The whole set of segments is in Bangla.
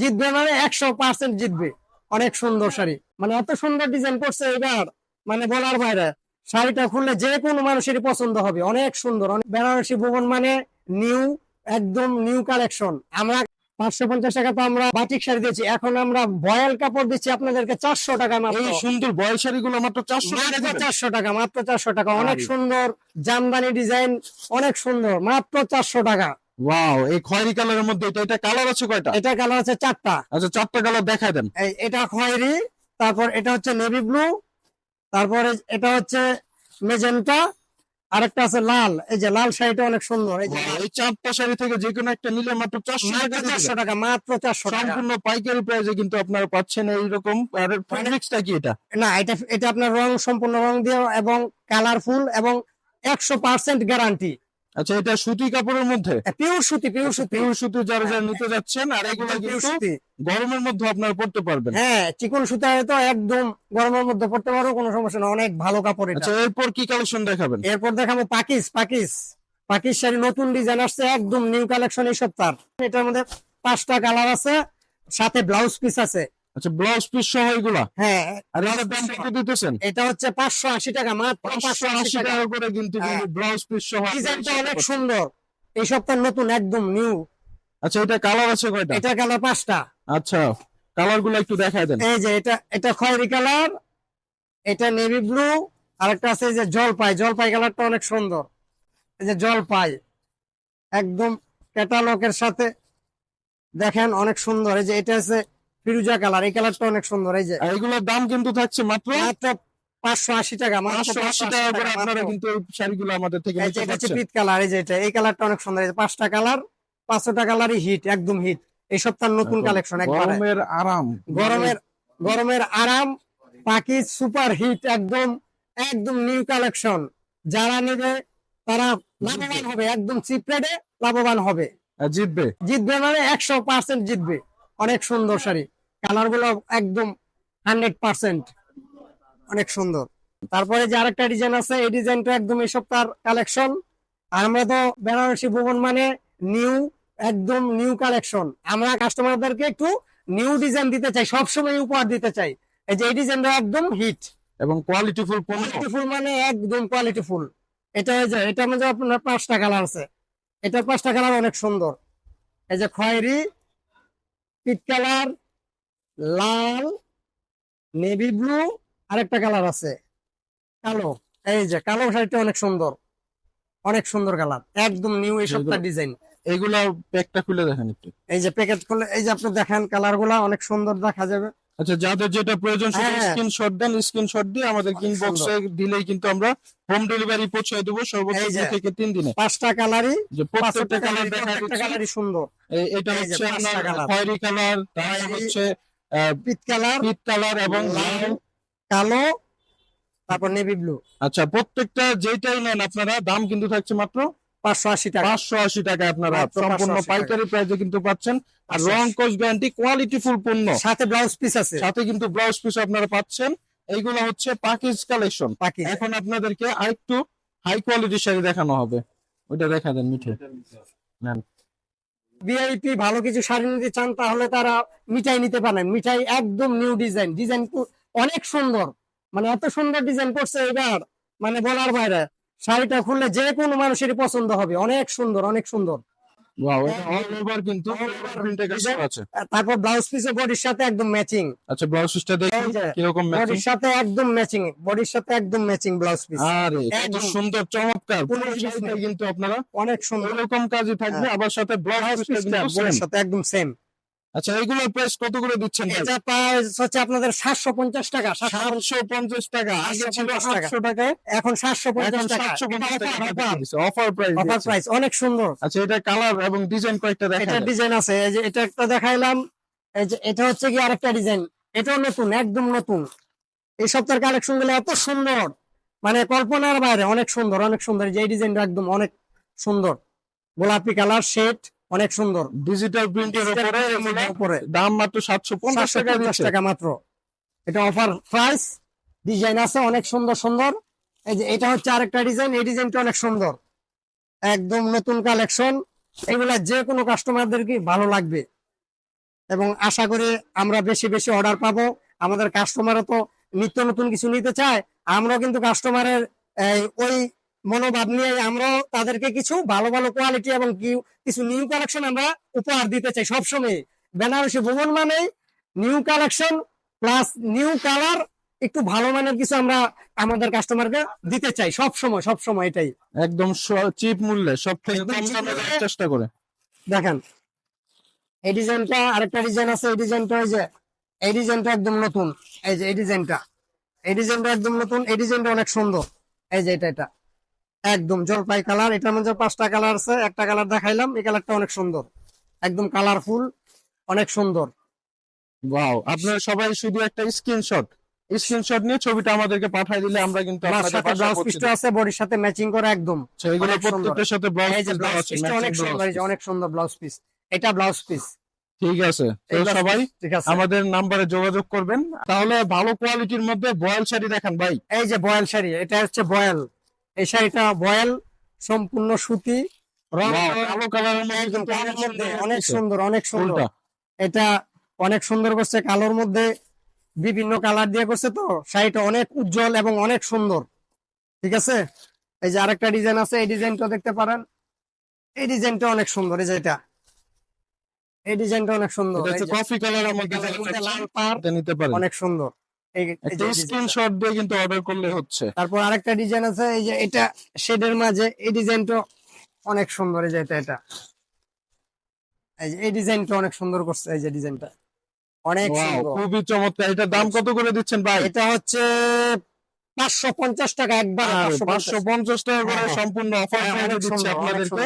জিতবে মানে একশো পার্সেন্ট জিতবে। অনেক সুন্দর শাড়ি। মানে এত সুন্দর ডিজাইন করছে এবার মানে বলার বাইরে। শাড়িটা খুললে যে কোনো মানুষেরই পছন্দ হবে। অনেক সুন্দর। অনেক বেনারসি ভবন মানে নিউ একদম নিউ কালেকশন আমরা পাঁচশো পঞ্চাশ টাকা তো আমরা বাটিক শাড়ি দিয়েছি। এখন আমরা বয়াল কাপড় দিচ্ছি আপনাদেরকে চারশো টাকা মাত্র। এই সুন্দর বয়স শাড়িগুলো মাত্র চারশো টাকা চারশো টাকা মাত্র চারশো টাকা। অনেক সুন্দর জামদানি ডিজাইন অনেক সুন্দর। মাত্র চারশো টাকা। ওয়াও এই খয়েরি কালারের মধ্যে এটা এটা কালার আছে কয়টা? এটা কালার আছে চারটা। আচ্ছা চারটা কালার দেখায় দেন। এই এটা খয়েরি তারপর এটা হচ্ছে নেভি ব্লু তারপরে এটা হচ্ছে মেজেন্টা আরেকটা আছে লাল। এই যে লাল শাড়িটা অনেক সুন্দর এই যে। এই চারটা শাড়ি থেকে যে কোনো একটা নিলে মাত্র চারশো টাকা চারশো টাকা মাত্র চারশো সম্পূর্ণ পাইকারি প্রাইসে কিন্তু আপনারা পাচ্ছেন এইরকম। আর ফেব্রিক্সটা কি এটা? না এটা এটা আপনার রং সম্পূর্ণ রং দিয়ে এবং কালারফুল এবং একশো পার্সেন্ট গ্যারান্টি। আচ্ছা এটা সুতি কাপড়ের মধ্যে? পিওর সুতি পিওর সুতি। পিওর সুতি যারা যারা নিতে যাচ্ছেন আর এগুলো কিন্তু সুতি। গরমের মধ্যে আপনারা পড়তে পারবেন। হ্যাঁ চিকন সুতায় তো একদম গরমের মধ্যে পড়তে পারো কোনো সমস্যা না অনেক ভালো কাপড় এটা। আচ্ছা এরপর কি কালেকশন দেখাবেন? এরপর দেখাবো পাকিস পাকিস। পাকিস শাড়ি নতুন ডিজাইন আসছে একদম নিউ কালেকশন এই সপ্তাহ এটার মধ্যে পাঁচটা কালার আছে সাথে ব্লাউজ পিস আছে। আচ্ছা ব্লাউজ পিস সহ এগুলা? হ্যাঁ। আর এটার দাম কত দিতেছেন? এটা হচ্ছে পাঁচশো আশি টাকা মাত্র পাঁচশো আশি টাকা। করে কিন্তু হ্যাঁ। ব্লাউজ পিস সহ ডিজাইনটা অনেক সুন্দর। এই সপ্তাহ নতুন একদম নিউ আচ্ছা এটা কালার আছে কয়টা? এটা কালার পাঁচটা। আচ্ছা কালারগুলো একটু দেখায় দেন। এই যে এটা এটা খয়েরি কালার এটা নেভি ব্লু আরেকটা আছে যে জলপাই। জলপাই কালারটা অনেক সুন্দর। এই যে জলপাই একদম ক্যাটালগের সাথে দেখেন অনেক সুন্দর। এই যে এটা আছে ফিরুজা কালার এই কালারটা অনেক সুন্দর এই যে। আর এগুলোর দাম কিন্তু থাকছে মাত্র মাত্র পাঁচশো আশি টাকা পাঁচশো আশি টাকা করে আপনারা কিন্তু এই শাড়িগুলো আমাদের থেকে এই যে এটা হচ্ছে পিত কালার এই যে এটা এই কালারটা অনেক সুন্দর এই যে পাঁচটা কালার পাঁচটা কালারই হিট একদম হিট। এই সপ্তাহ নতুন কালেকশন গরমের আরাম। গরমের গরমের আরাম পাখি সুপার হিট একদম একদম নিউ কালেকশন। যারা নেবে তারা লাভবান হবে একদম চিপ রেটে লাভবান হবে। জিতবে। জিতবে মানে একশো পার্সেন্ট জিতবে। অনেক সুন্দর শাড়ি। কালারগুলো একদম হান্ড্রেড পার্সেন্ট অনেক সুন্দর। তারপরে যে আরেকটা ডিজাইন আছে এই ডিজাইনটা একদম এই সপ্তাহের কালেকশন আর আমরা তো বেনারসি ভুবন মানে নিউ একদম নিউ কালেকশন আমরা কাস্টমারদেরকে একটু নিউ ডিজাইন দিতে চাই সবসময় উপহার দিতে চাই। এই যে এই ডিজাইনটা একদম হিট এবং কোয়ালিটি ফুল পণ্য। কোয়ালিটিফুল মানে একদম কোয়ালিটিফুল এটা এই যে এটা মধ্যে আপনার পাঁচটা কালার আছে। এটার পাঁচটা কালার অনেক সুন্দর। এই যে খয়েরি পিট কালার লাল নেভি ব্লু আরেকটা কালার আছে। কালো এই যে কালো শাড়িটা অনেক সুন্দর। অনেক সুন্দর কালার একদম নিউ এই সপ্তাহ ডিজাইন এইগুলা প্যাকটা খুলে দেখেন একটু। এই যে প্যাকেট করলে এই যে আপনি দেখেন কালারগুলা অনেক সুন্দর দেখা যাবে। আচ্ছা যাদের যেটা প্রয়োজন সেটা হ্যাঁ। স্ক্রিনশট দেন স্ক্রিনশট দিয়ে আমাদের ইনবক্সে দিলেই কিন্তু আমরা হোম ডেলিভারি পৌঁছে দেবো সর্বোচ্চ। দুই থেকে তিন দিনে। পাঁচটা কালারই যে প্রত্যেকটা কালার দেখা যাচ্ছে কালারই সুন্দর। এটা হচ্ছে আপনার। খয়েরি কালার তারপর হচ্ছে পিট কালার পিট কালার এবং কালো তারপর নেভি ব্লু আচ্ছা প্রত্যেকটা যেটাই নেন আপনারা দাম কিন্তু থাকছে মাত্র পাঁচশো আশি টাকা। পাঁচশো আশি টাকা আপনারা। সম্পূর্ণ পাইকারি প্রাইসে কিন্তু পাচ্ছেন। আর রং কোচ গ্যারান্টি কোয়ালিটি ফুল পণ্য। সাথে ব্লাউজ পিস আছে। সাথে কিন্তু ব্লাউজ পিস আপনারা পাচ্ছেন। এইগুলো হচ্ছে পাকিজ কালেকশন এখন আপনাদেরকে আরেকটু হাই কোয়ালিটির শাড়ি দেখানো হবে। ওইটা দেখা দেন মিঠে। ভিআইপি ভালো কিছু শাড়ি নিতে চান, তাহলে তারা মিঠাই নিতে পারেন। মিঠাই একদম নিউ ডিজাইন ডিজাইন অনেক সুন্দর। মানে এত সুন্দর ডিজাইন করছে এবার মানে বলার বাইরে। শাড়িটা খুললে যে কোনো মানুষেরই পছন্দ হবে। অনেক সুন্দর অনেক সুন্দর। করা আছে। আর তারপর ব্লাউজ পিসে বডির সাথে একদম ম্যাচিং আচ্ছা ব্লাউজ পিসটা কীরকম বডির সাথে একদম ম্যাচিং বডির সাথে একদম ম্যাচিং ব্লাউজ পিস আরে এত। সুন্দর চমৎকার। কিন্তু আপনারা অনেক সুন্দর। এরকম কাজই থাকবে হ্যাঁ। আবার সাথে ব্লাউজ পিসটা সাথে একদম সেম আচ্ছা এগুলোর প্রাইস কত করে দিচ্ছেন এটা প্রাইস হচ্ছে আপনাদের সাতশো পঞ্চাশ টাকা সাতশো পঞ্চাশ টাকা। আগে ছিল 750 টাকা। আটশো এখন সাতশো এখন পঞ্চাশ টাকা অফার প্রাইস অফার প্রাইস অনেক সুন্দর। আচ্ছা এটা কালার এবং ডিজাইন কয়েকটা দেখা এটা ডিজাইন আছে এই যে এটা একটা দেখাইলাম। এই যে এটা হচ্ছে কি আরেকটা ডিজাইন এটাও নতুন একদম নতুন। এই সপ্তাহের কালেকশনগুলো এত সুন্দর। মানে কল্পনার বাইরে অনেক সুন্দর অনেক সুন্দর। যে এই ডিজাইনটা একদম অনেক সুন্দর। গোলাপি কালার শেড অনেক সুন্দর। ডিজিটাল প্রিন্টের উপরে উপরে। দাম মাত্র সাতশো পঞ্চাশ সাতশো টাকা পঞ্চাশ দিচ্ছে। টাকা মাত্র। এটা অফার প্রাইস ডিজাইন আছে অনেক সুন্দর সুন্দর। এই যে এটা হচ্ছে আরেকটা ডিজাইন এই ডিজাইনটা অনেক সুন্দর। একদম নতুন কালেকশন এগুলা যে কোনো কাস্টমারদের কি ভালো লাগবে। এবং আশা করি আমরা বেশি বেশি অর্ডার পাবো। আমাদের কাস্টমারও তো নিত্য নতুন কিছু নিতে চায়। আমরাও কিন্তু কাস্টমারের ওই মনোভাব নিয়ে আমরাও তাদেরকে কিছু ভালো ভালো কোয়ালিটি এবং কিছু নিউ কালেকশন আমরা উপহার দিতে চাই সবসময় বেনারসি ভুবন মানেই new collection plus new colour একটু ভালো মানের কিছু আমরা আমাদের কাস্টমারকে দিতে চাই সব সময় সব সময় এটাই একদম চিপ মূল্যে। সব চেষ্টা করে। দেখেন এই ডিজাইনটা আরেকটা ডিজাইন আছে এই ডিজাইনটা ওই যে এই ডিজাইনটা একদম নতুন এই যে এই ডিজাইনটা এই ডিজাইনটা একদম নতুন এই ডিজাইনটা অনেক সুন্দর এই যে এটা এটা। একদম জলপাই কালার এটার মধ্যে পাঁচটা কালার আছে। একটা কালার দেখাইলাম এই কালারটা অনেক সুন্দর। একদম কালারফুল অনেক সুন্দর। ওয়াও আপনারা সবাই শুধু একটা স্ক্রিনশট স্ক্রিনশট নিয়ে ছবিটা আমাদেরকে পাঠিয়ে দিলে আমরা কিন্তু আপনাদের সাথে ব্লাউজ পিসটা আছে বডির সাথে ম্যাচিং করা একদম। আচ্ছা, এগুলো প্রত্যেকটার সাথে ব্লাউজ পিস আছে অনেক সুন্দর অনেক সুন্দর ব্লাউজ পিস। এটা ব্লাউজ পিস। ঠিক আছে সবাই ঠিক আছে। আমাদের নাম্বারে যোগাযোগ করবেন। তাহলে ভালো কোয়ালিটির মধ্যে বয়েল শাড়ি দেখান ভাই। এই যে বয়েল শাড়ি এটা হচ্ছে বয়েল। এই শাড়িটা বয়েল সম্পূর্ণ সুতি রং কালো কালারের মধ্যে অনেক সুন্দর অনেক সুন্দর এটা অনেক সুন্দর করছে কালোর মধ্যে বিভিন্ন কালার দিয়ে করছে তো শাড়িটা অনেক উজ্জ্বল এবং অনেক সুন্দর। ঠিক আছে? এই যে আরেকটা ডিজাইন আছে এই ডিজাইনটা দেখতে পারেন। এই ডিজাইনটা অনেক সুন্দর এই যে এটা। এই ডিজাইনটা অনেক সুন্দর কফি কালারের মধ্যে লাল নিতে পারেন। অনেক সুন্দর। স্ক্রিনশট দিয়ে কিন্তু অর্ডার করলে হচ্ছে। তারপর আরেকটা ডিজাইন আছে এই যে এটা শেডের মাঝে এই ডিজাইনটা অনেক সুন্দর এই যে এটা এটা। এই যে এই ডিজাইনটা অনেক সুন্দর করছে এই যে ডিজাইনটা অনেক সুন্দর। খুবই চমৎকার। এটার দাম কত করে দিচ্ছেন ভাই? এটা হচ্ছে পাঁচশো পঞ্চাশ টাকা একবার পাঁচশো পঞ্চাশ। টাকা করে হ্যাঁ, হ্যাঁ। সম্পূর্ণ অফার দিচ্ছে আপনাদেরকে।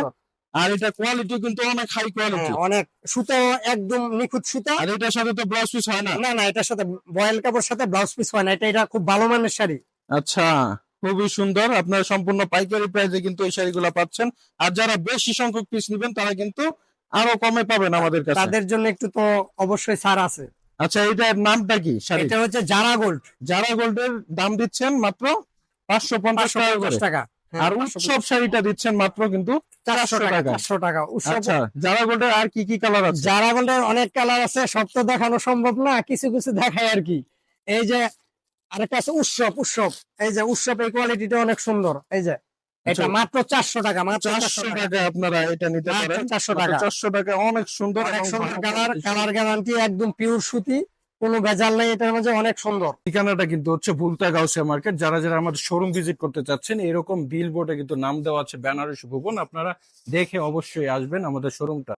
আর এটা কোয়ালিটি কিন্তু অনেক হাই কোয়ালিটি হ্যাঁ, অনেক। সুতো একদম নিখুঁত সুতা। আর এটার সাথে তো ব্লাউজ পিস হয় না? না না এটার সাথে বয়েল কাপড় সাথে ব্লাউজ পিস হয় না। এটা এটা খুব ভালো মানের শাড়ি। আচ্ছা খুবই সুন্দর। আপনারা সম্পূর্ণ পাইকারি প্রাইসে কিন্তু এই শাড়িগুলো পাচ্ছেন। আর যারা বেশি সংখ্যক পিস নেবেন তারা কিন্তু আরও কমে পাবেন আমাদের কাছে। তাদের জন্য একটু তো অবশ্যই ছাড় আছে। আচ্ছা এটার নামটা কি শাড়ি এটা হচ্ছে জারা গোল্ড জারা গোল্ডের দাম দিচ্ছেন মাত্র পাঁচশো পঞ্চাশ টাকা। হ্যাঁ, আর উৎসব শাড়িটা দিচ্ছেন মাত্র কিন্তু চারশো টাকা। চারশো টাকা। উৎসব আচ্ছা যারা গোল্ডের আর কি কি কালার আছে? যারা বলতে অনেক কালার আছে সব তো দেখানো সম্ভব না কিছু কিছু দেখায় আর কি। এই যে আরেকটা আছে উৎসব উৎসব। এই যে উৎসব এই কোয়ালিটিটা অনেক সুন্দর। এই যে এটা আচ্ছা। মাত্র চারশো টাকা মাত্র চারশো চারশো টাকা। আপনারা এটা নিতে পারেন। 400 টাকা। চারশো টাকা অনেক সুন্দর কালার। কালার গ্যারান্টি একদম পিওর সুতি। কোনো ভেজাল নাই, এটার মাঝে অনেক সুন্দর। ঠিকানাটা কিন্তু হচ্ছে ভুলতা গাউসিয়া মার্কেট। যারা যারা আমাদের শোরুম ভিজিট করতে চাচ্ছেন, এরকম বিল বোর্ডে কিন্তু নাম দেওয়া আছে বেনারসি ভুবন, আপনারা দেখে অবশ্যই আসবেন আমাদের শোরুমটা